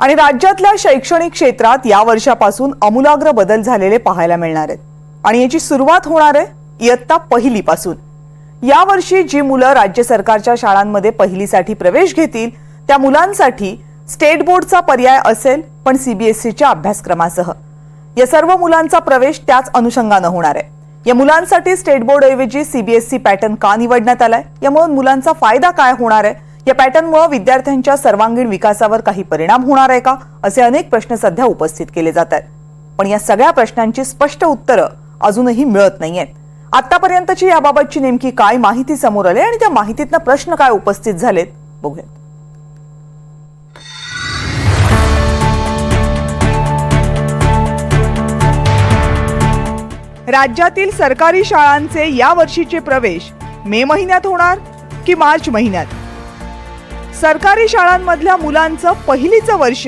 आणि राज्यातल्या शैक्षणिक क्षेत्रात या वर्षापासून अमूलाग्र बदल झालेले पाहायला मिळणार आहेत. आणि याची सुरुवात होणार आहे इयत्ता पहिलीपासून. यावर्षी जी मुलं राज्य सरकारच्या शाळांमध्ये पहिलीसाठी प्रवेश घेतील त्या मुलांसाठी स्टेट बोर्डचा पर्याय असेल पण सीबीएसईच्या अभ्यासक्रमासह. या सर्व मुलांचा प्रवेश त्याच अनुषंगानं होणार आहे. या मुलांसाठी स्टेट बोर्ड ऐवजी सीबीएसई पॅटर्न का निवडण्यात आलाय? यामुळे मुलांचा फायदा काय होणार आहे? या पॅटर्नमुळे विद्यार्थ्यांच्या सर्वांगीण विकासावर काही परिणाम होणार आहे का? असे अनेक प्रश्न सध्या उपस्थित केले जात आहेत. पण या सगळ्या प्रश्नांची स्पष्ट उत्तरं अजूनही मिळत नाहीयेत. आतापर्यंतची याबाबतची नेमकी काय माहिती समोर आली आणि त्या माहितीतनं प्रश्न काय उपस्थित झालेत बघूयात. राज्यातील सरकारी शाळांचे या वर्षीचे प्रवेश मे महिन्यात होणार की मार्च महिन्यात? सरकारी शाळांमधल्या मुलांचं पहिलीचं वर्ष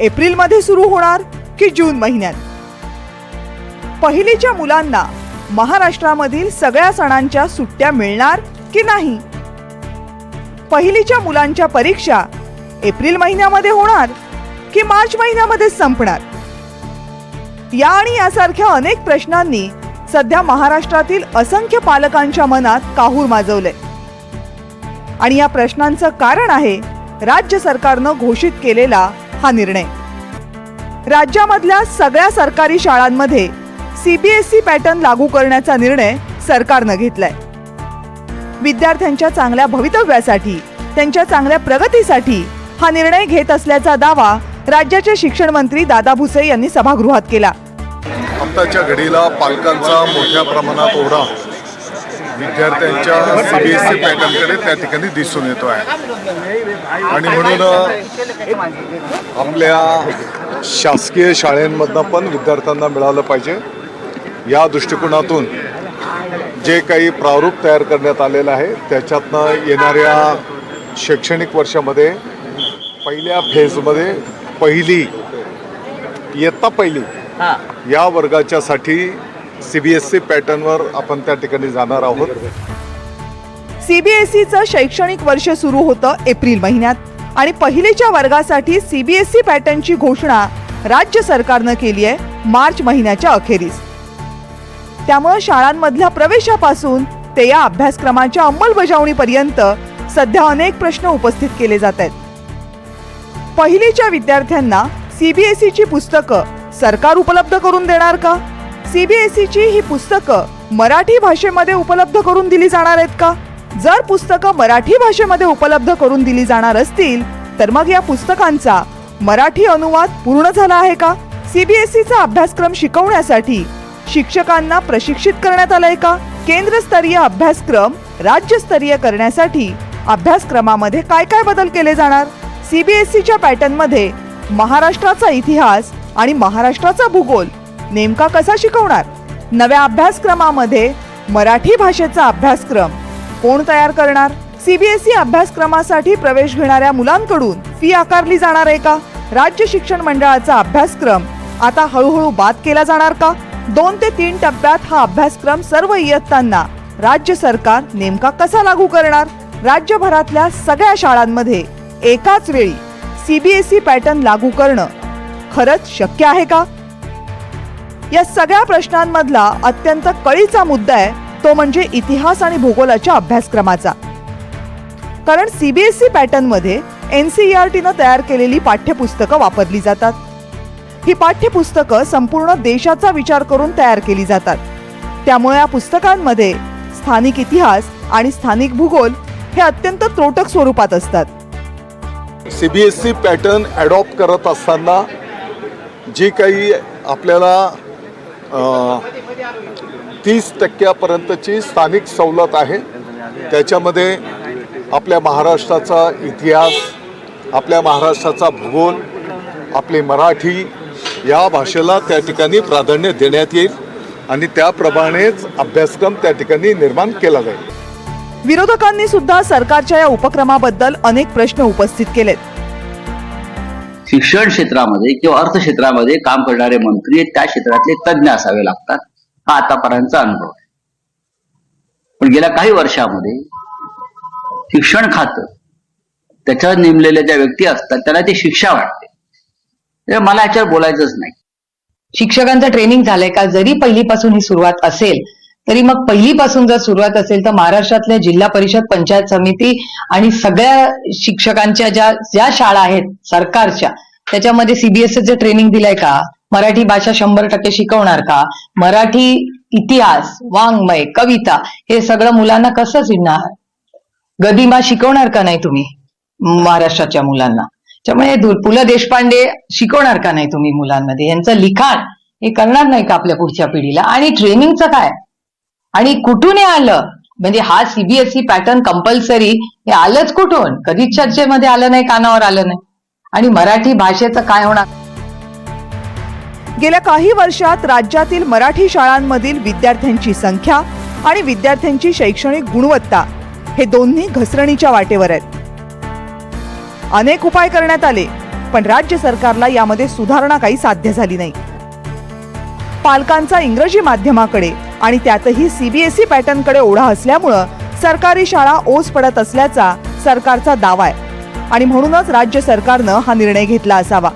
एप्रिलमध्ये सुरू होणार की जून महिन्यात? पहिलीच्या मुलांना महाराष्ट्रामधील सगळ्या सणांच्या सुट्ट्या मिळणार की नाही? पहिलीच्या मुलांच्या परीक्षा एप्रिल महिन्यामध्ये होणार की मार्च महिन्यामध्ये संपणार? या आणि यासारख्या अनेक प्रश्नांनी सध्या महाराष्ट्रातील असंख्य पालकांच्या मनात काहूर माजवलंय. आणि या प्रश्नांचं कारण आहे राज्य सरकारनं घोषित केलेला हा निर्णय. राज्यामधल्या सगळ्या सरकारी शाळांमध्ये सीबीएसई पॅटर्न लागू करण्याचा निर्णय सरकारनं घेतलाय. विद्यार्थ्यांच्या चांगल्या भवितव्यासाठी त्यांच्या चांगल्या प्रगतीसाठी हा निर्णय घेत असल्याचा दावा राज्याचे शिक्षण मंत्री दादा भुसे यांनी सभागृहात केला. आत्ताच्या घडीला पालकांचा मोठ्या प्रमाणात ओढा. विद्यार्थ्यांच्या सी बी एस सी पॅटर्नकडे त्या ठिकाणी दिसून येतो आहे. आणि म्हणून आपल्या शासकीय शाळेंमधनं पण विद्यार्थ्यांना मिळालं पाहिजे. या दृष्टिकोनातून जे काही प्रारूप तयार करण्यात आलेलं आहे त्याच्यातनं येणाऱ्या शैक्षणिक वर्षामध्ये पहिल्या फेजमध्ये पहिली इयत्ता पहिली या वर्गाच्यासाठी सी बी एस सी पॅटर्नवर आपण त्या ठिकाणी जाणार आहोत. सीबीएसईचं शैक्षणिक वर्ष सुरू होतं एप्रिल महिन्यात. आणि पहिलीच्या वर्गासाठी सीबीएसई पॅटर्नची घोषणा राज्य सरकारनं केली आहे मार्च महिन्याच्या अखेरीस. त्यामुळे शाळांमधल्या प्रवेशापासून ते या अभ्यासक्रमाच्या अंमलबजावणीपर्यंत सध्या अनेक प्रश्न उपस्थित केले जात आहेत. पहिलीच्या विद्यार्थ्यांना सीबीएसईची पुस्तकं सरकार उपलब्ध करून देणार का? सीबीएसईची ही पुस्तकं मराठी भाषेमध्ये उपलब्ध करून दिली जाणार आहेत का? जर पुस्तकं मराठी भाषेमध्ये उपलब्ध करून दिली जाणार असतील तर मग या पुस्तकांचा मराठी अनुवाद पूर्ण झाला आहे का? सीबीएसईचा अभ्यासक्रम शिकवण्यासाठी शिक्षकांना प्रशिक्षित करण्यात आलंय का? केंद्रस्तरीय अभ्यासक्रम राज्यस्तरीय करण्यासाठी अभ्यासक्रमामध्ये काय काय बदल केले जाणार? सीबीएसईच्या पॅटर्नमध्ये महाराष्ट्राचा इतिहास आणि महाराष्ट्राचा भूगोल नेमका कसा शिकवणार? नव्या अभ्यासक्रमामध्ये मराठी भाषेचा अभ्यासक्रम कोण तयार करणार? सीबीएसई अभ्यासक्रमासाठी प्रवेश घेणाऱ्या मुलांकडून फी आकारली जाणार आहे का? राज्य शिक्षण मंडळाचा अभ्यासक्रम आता हळूहळू बाद केला जाणार का? दोन ते तीन टप्प्यात हा अभ्यासक्रम सर्व इयत्तांना राज्य सरकार नेमका कसा लागू करणार? राज्यभरातल्या सगळ्या शाळांमध्ये एकाच वेळी सीबीएसई पॅटर्न लागू करणं खरंच शक्य आहे का? या सगळ्या प्रश्नांमधला अत्यंत कळीचा मुद्दा आहे तो म्हणजे इतिहास आणि भूगोलाच्या अभ्यासक्रमाचा. कारण सीबीएसई पॅटर्नमध्ये एन सी आर टीनं तयार केलेली पाठ्यपुस्तकं वापरली जातात. ही पाठ्यपुस्तकं संपूर्ण देशाचा विचार करून तयार केली जातात. त्यामुळे या पुस्तकांमध्ये स्थानिक इतिहास आणि स्थानिक भूगोल हे अत्यंत त्रोटक स्वरूपात असतात. C B S C pattern adopt करत असताना जी काही आपल्याला तीस टक्क्यापर्यंतची स्थानिक सवलत आहे. त्याच्यामध्ये आपल्या महाराष्ट्राचा इतिहास आपल्या महाराष्ट्राचा भूगोल आपली मराठी या भाषेला त्या ठिकाणी प्राधान्य देण्यात येईल आणि त्याप्रमाणेच अभ्यासक्रम त्या ठिकाणी निर्माण केला जाईल. विरोधकांनी सुद्धा सरकारच्या या उपक्रमाबद्दल अनेक प्रश्न उपस्थित केलेत. शिक्षण क्षेत्रामध्ये किंवा अर्थ क्षेत्रामध्ये काम करणारे मंत्री त्या क्षेत्रातले तज्ज्ञ असावे लागतात. हा आतापर्यंतचा अनुभव आहे. पण गेल्या काही वर्षामध्ये शिक्षण खातं त्याच्यावर नेमलेल्या ज्या व्यक्ती असतात त्यांना ती शिक्षा वाटते. म्हणजे मला याच्यावर बोलायचंच नाही. शिक्षकांचं ट्रेनिंग झालंय का? जरी पहिलीपासून ही सुरुवात असेल तरी मग पहिलीपासून जर सुरुवात असेल तर महाराष्ट्रातल्या जिल्हा परिषद पंचायत समिती आणि सगळ्या शिक्षकांच्या ज्या ज्या शाळा आहेत सरकारच्या त्याच्यामध्ये सीबीएसईचं ट्रेनिंग दिलंय का? मराठी भाषा शंभर टक्के शिकवणार का? मराठी इतिहास वाङ्मय कविता हे सगळं मुलांना कसं शिकणार गदिमा शिकवणार का नाही तुम्ही महाराष्ट्राच्या मुलांना? त्यामुळे पु ल देशपांडे शिकवणार का नाही तुम्ही मुलांमध्ये? यांचं लिखाण हे करणार नाही का आपल्या पुढच्या पिढीला? आणि ट्रेनिंगचं काय? आणि कुठून हे आलं? म्हणजे हा सीबीएसई पॅटर्न कंपल्सरी हे आलंच कुठून? कधीच चर्चेमध्ये आलं नाही कानावर आलं नाही. आणि मराठी भाषेचं काय होणार? गेल्या काही वर्षात राज्यातील मराठी शाळांमधील विद्यार्थ्यांची संख्या आणि विद्यार्थ्यांची शैक्षणिक गुणवत्ता हे दोन्ही घसरणीच्या वाटेवर आहेत. अनेक उपाय करण्यात आले पण राज्य सरकारला यामध्ये सुधारणा काही साध्य झाली नाही. पालकांचा इंग्रजी माध्यमाकडे आणि त्यातही सीबीएसई पॅटर्नकडे ओढा असल्यामुळं सरकारी शाळा ओस पडत असल्याचा सरकारचा दावा आहे. आणि म्हणूनच राज्य सरकारनं हा निर्णय घेतला असावा.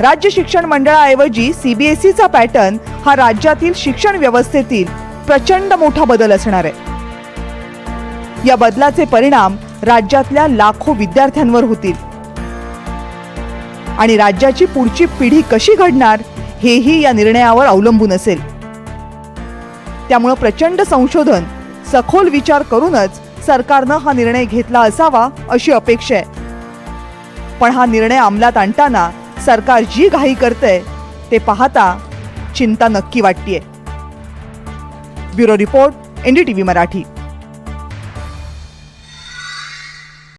राज्य शिक्षण मंडळाऐवजी सीबीएसईचा पॅटर्न हा राज्यातील शिक्षण व्यवस्थेतील प्रचंड मोठा बदल असणार आहे. या बदलाचे परिणाम राज्यातल्या लाखो विद्यार्थ्यांवर होतील. आणि राज्याची पुढची पिढी कशी घडणार हेही या निर्णयावर अवलंबून असेल. त्यामुळं प्रचंड संशोधन सखोल विचार करूनच सरकारनं हा निर्णय घेतला असावा अशी अपेक्षा आहे. पण हा निर्णय अंमलात आणताना सरकार जी घाई करतंय ते पाहता चिंता नक्की वाटतीये. Bureau report NDTV Marathi.